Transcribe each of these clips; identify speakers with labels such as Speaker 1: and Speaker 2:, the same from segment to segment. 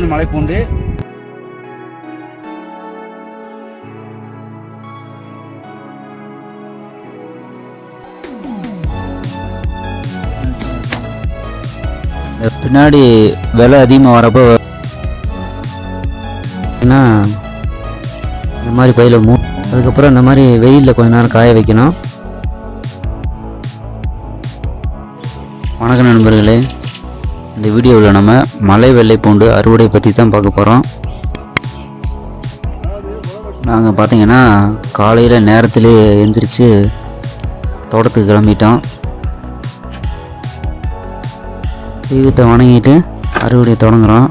Speaker 1: மலைப்பூண்டு.
Speaker 2: பின்னாடி விலை அதிகமாக வரப்போ என்ன இந்த மாதிரி பையில் மூ அதுக்கப்புறம் இந்த மாதிரி வெயிலில் கொஞ்ச நேரம் காய வைக்கணும். வணக்கம் நண்பர்களே. இந்த வீடியோவில் நம்ம மலை வெள்ளை பூண்டு அறுவடை பற்றி தான் பார்க்க போகிறோம் நாங்கள் பார்த்தீங்கன்னா காலையில் நேரத்திலே எழுந்திரிச்சு தோட்டத்துக்கு கிளம்பிட்டோம். தெய்வத்தை வணங்கிட்டு அறுவடை தொடங்குகிறோம்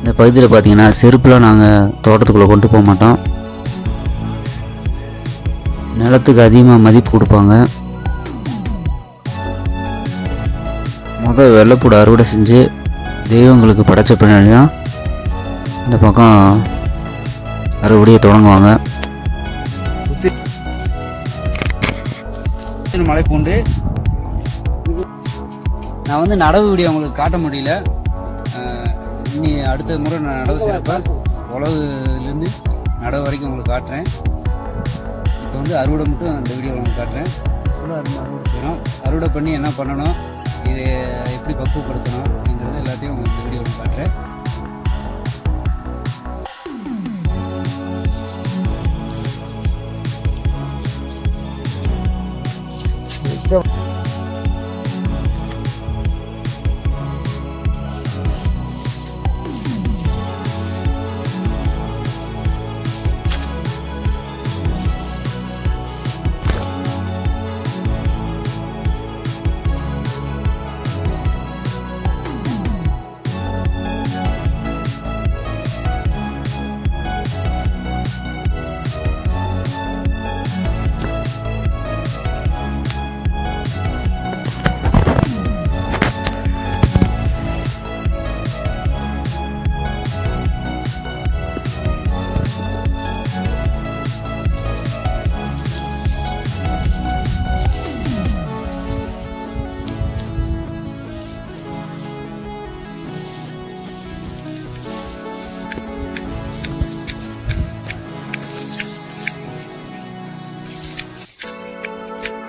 Speaker 2: இந்த பகுதியில் பார்த்தீங்கன்னா செருப்புலாம் நாங்கள் தோட்டத்துக்குள்ளே கொண்டு போக மாட்டோம். நிலத்துக்கு அதிகமாக மதிப்பு கொடுப்பாங்க. முதல் வெள்ளைப்பூடு அறுவடை செஞ்சு தெய்வங்களுக்கு படைச்ச பின்னாடி தான் இந்த பக்கம் அறுவடையை தொடங்குவாங்க.
Speaker 1: மலைப்பூண்டு நான் வந்து நடவு வீடியோ உங்களுக்கு காட்ட முடியல. இனி அடுத்த முறை நான் நடவு செய்கிறப்ப உழவுலேருந்து நடவு வரைக்கும் உங்களுக்கு காட்டுறேன். வந்து அறுவடை மட்டும் அந்த வீடியோ உங்களுக்கு காட்டுறேன். அறுவடை செய்யணும் அறுவடை பண்ணி என்ன பண்ணணும் இது எப்படி பக்குவப்படுத்தணும் அப்படிங்கிறது எல்லாத்தையும் இந்த வீடியோவில் காட்டுறேன்.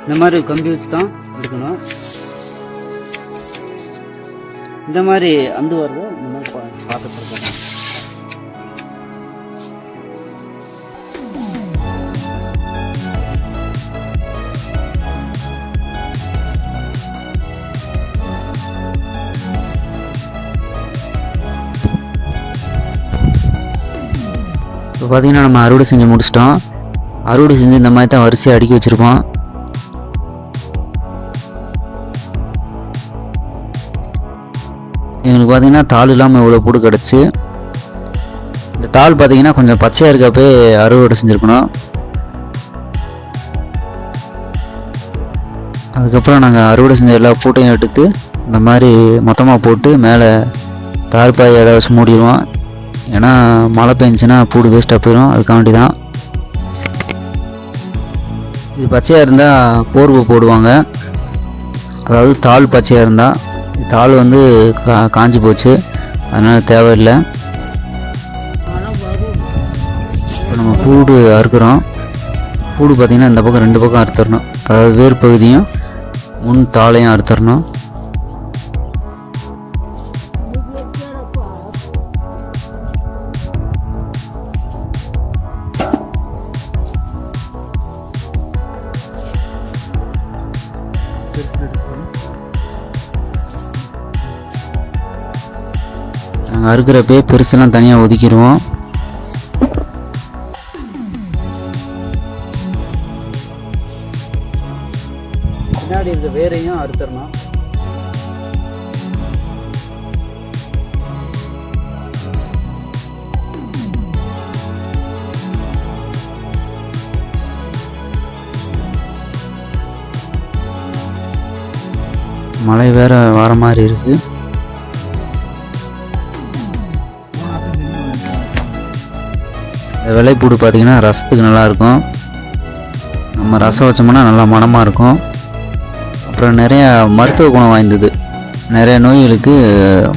Speaker 1: இந்த மாதிரி கம்பி வச்சு தான் எடுக்கணும். இந்த மாதிரி அந்து வருது இந்த மாதிரி பார்த்துட்டு இருக்கணும்
Speaker 2: இப்போ பார்த்தீங்கன்னா நம்ம அறுவடை செஞ்சு முடிச்சிட்டோம். அறுவடை செஞ்சு இந்த மாதிரி தான் வரிசையாக அடுக்கி வச்சுருப்போம் எங்களுக்கு பார்த்தீங்கன்னா தாள் இல்லாமல் இவ்வளோ பூடு கிடச்சி இந்த தாள் பார்த்தீங்கன்னா கொஞ்சம் பச்சையாக இருக்கப்பே அறுவடை செஞ்சுருக்கணும். அதுக்கப்புறம் நாங்கள் அறுவடை செஞ்ச எல்லா பூட்டையும் எடுத்து இந்த மாதிரி மொத்தமாக போட்டு மேலே தார்பாய் ஏதாச்சும் மூடிடுவோம். ஏன்னா மழை பெஞ்சுன்னா பூடு வேஸ்ட்டாக போயிடும் அதுக்காண்டி தான். இது பச்சையாக இருந்தால் போர்வை போடுவாங்க. அதாவது தாள் பச்சையாக இருந்தால் தாள் வந்து கா காஞ்சி போச்சு. அதனால் தேவையில்லை. இப்போ நம்ம பூடு அறுக்கிறோம். பூடு பார்த்திங்கன்னா இந்த பக்கம் ரெண்டு பக்கம் அறுத்துடணும். அதாவது வேர் பகுதியும் முன் தாளையும் அறுத்துடணும். நாங்கள் அறுக்கிறப்பே பெருசெல்லாம் தனியாக ஒதுக்கிடுவோம்.
Speaker 1: பின்னாடி இருக்க வேரையும் அறுத்துடணும்.
Speaker 2: மழை வேற வர மாதிரி இருக்குது இந்த வெள்ளைப்பூடு பார்த்தீங்கன்னா ரசத்துக்கு நல்லா இருக்கும் நம்ம ரசம் வச்சோம்னா நல்லா மணமாக இருக்கும். அப்புறம் நிறையா மருத்துவ குணம் வாய்ந்தது. நிறைய நோய்களுக்கு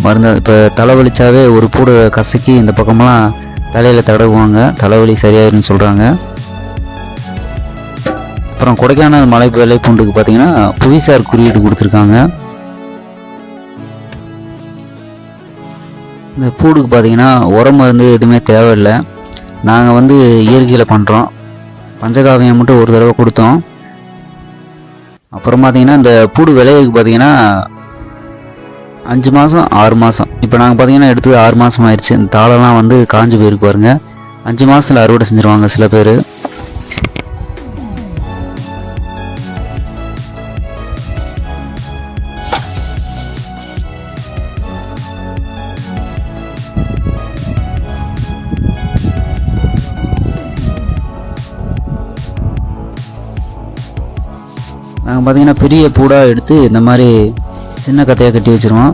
Speaker 2: மருந்து இப்போ தலைவலிச்சாவே ஒரு பூடு கசக்கி இந்த பக்கமெல்லாம் தலையில் தடவுவாங்க. தலைவலி சரியாயிருன்னு சொல்கிறாங்க அப்புறம் கொடைக்கானல் மலை வெள்ளைப்பூண்டுக்கு பார்த்தீங்கன்னா புவிசார் குறியீடு கொடுத்துருக்காங்க. இந்த பூடுக்கு பார்த்தீங்கன்னா உரம் மருந்து எதுவுமே தேவையில்லை. நாங்கள் வந்து இயற்கையில் பண்ணுறோம் பஞ்சகாவியம் மட்டும் ஒரு தடவை கொடுத்தோம். அப்புறம் பார்த்தீங்கன்னா இந்த பூடு விளைவுக்கு பார்த்தீங்கன்னா அஞ்சு மாதம் ஆறு மாதம் இப்போ நாங்கள் பார்த்தீங்கன்னா எடுத்து ஆறு மாதம் ஆயிடுச்சு. இந்த தாளெல்லாம் வந்து காஞ்சு போயிருக்கு பாருங்கள் அஞ்சு மாதத்தில் அறுவடை செஞ்சுருவாங்க சில பேர். நாங்கள் பார்த்தீங்கன்னா பெரிய பூடாக எடுத்து இந்த மாதிரி சின்ன கத்தையாக கட்டி வச்சுருவோம்.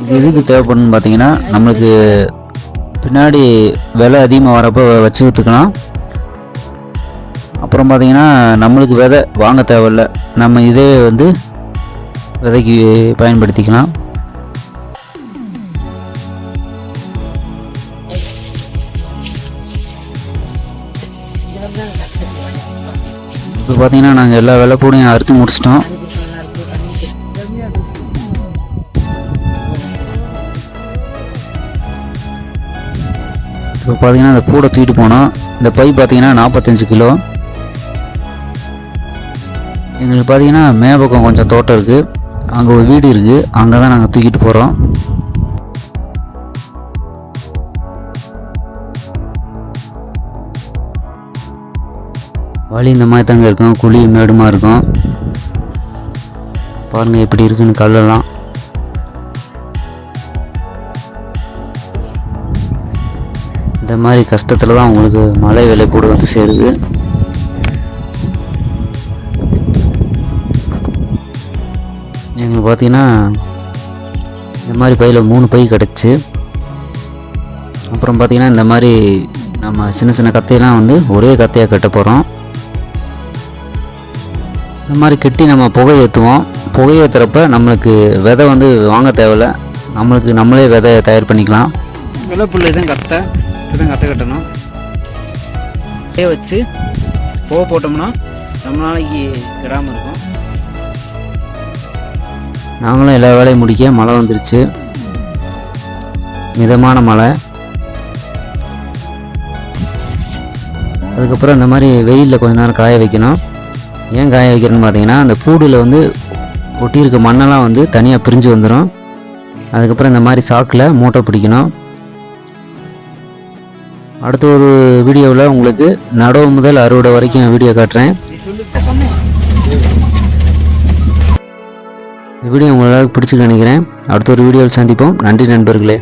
Speaker 2: இது எதுக்கு தேவைப்படும்னு பார்த்தீங்கன்னா நம்மளுக்கு பின்னாடி விலை அதிகமாக வரப்போ வச்சு விற்றுக்கலாம் அப்புறம் பார்த்தீங்கன்னா நம்மளுக்கு விதை வாங்க தேவையில்ல. நம்ம இதே வந்து விதைக்கு பயன்படுத்திக்கலாம். இப்போ பார்த்தீங்கன்னா நாங்கள் எல்லா வெள்ளைப்பூடையும் அறுத்து முடிச்சிட்டோம். இப்போ பார்த்தீங்கன்னா அந்த பூடை தூக்கிட்டு போனோம். இந்த பை பார்த்தீங்கன்னா நாற்பத்தஞ்சு கிலோ. எங்களுக்கு பார்த்தீங்கன்னா மேபக்கம் கொஞ்சம் தோட்டம் இருக்குது அங்கே ஒரு வீடு இருக்குது அங்கே தான் நாங்கள் தூக்கிட்டு போகிறோம் வழி இந்த மாதிரி தாங்க இருக்கும். குழி மேடுமா இருக்கும். பாருங்கள் எப்படி இருக்குன்னு கல்லெல்லாம். இந்த மாதிரி கஷ்டத்தில் தான் உங்களுக்கு மழை விலை கூட வந்து சேருது. எங்களுக்கு பார்த்தீங்கன்னா இந்த மாதிரி பையில் மூணு பை கிடச்சி. அப்புறம் பார்த்திங்கன்னா இந்த மாதிரி நம்ம சின்ன சின்ன கத்தையெல்லாம் வந்து ஒரே கத்தையாக கட்ட போகிறோம் இந்த மாதிரி கட்டி நம்ம புகை ஏற்றுவோம் புகை ஏற்றுறப்ப நம்மளுக்கு விதை வந்து வாங்க தேவையில்ல. நம்மளுக்கு நம்மளே விதை தயார் பண்ணிக்கலாம்.
Speaker 1: வெள்ளைப்புள்ள இதான் கத்தை இதுதான் கத்தை கட்டணும். அப்படியே வச்சு போக போட்டோம்னா ரொம்ப நாளைக்கு கெடாமல் இருக்கும்.
Speaker 2: நாங்களும் எல்லா வேலையும் முடிக்க மழை வந்துருச்சு. மிதமான மழை. அதுக்கப்புறம் இந்த மாதிரி வெயிலில் கொஞ்ச நேரம் காய வைக்கணும். ஏன் காய வைக்கிறேன்னு பார்த்தீங்கன்னா அந்த கூடில் வந்து ஒட்டியிருக்க மண்ணெல்லாம் வந்து தனியாக பிரிஞ்சு வந்துடும் அதுக்கப்புறம் இந்த மாதிரி சாக்கில் மூட்டை பிடிக்கணும். அடுத்த ஒரு வீடியோவில் உங்களுக்கு நடவு முதல் அறுவடை வரைக்கும் வீடியோ காட்டுறேன். இந்த வீடியோ உங்களால் பிடிச்சிக்க நினைக்கிறேன். அடுத்த ஒரு வீடியோவில் சந்திப்போம். நன்றி நண்பர்களே.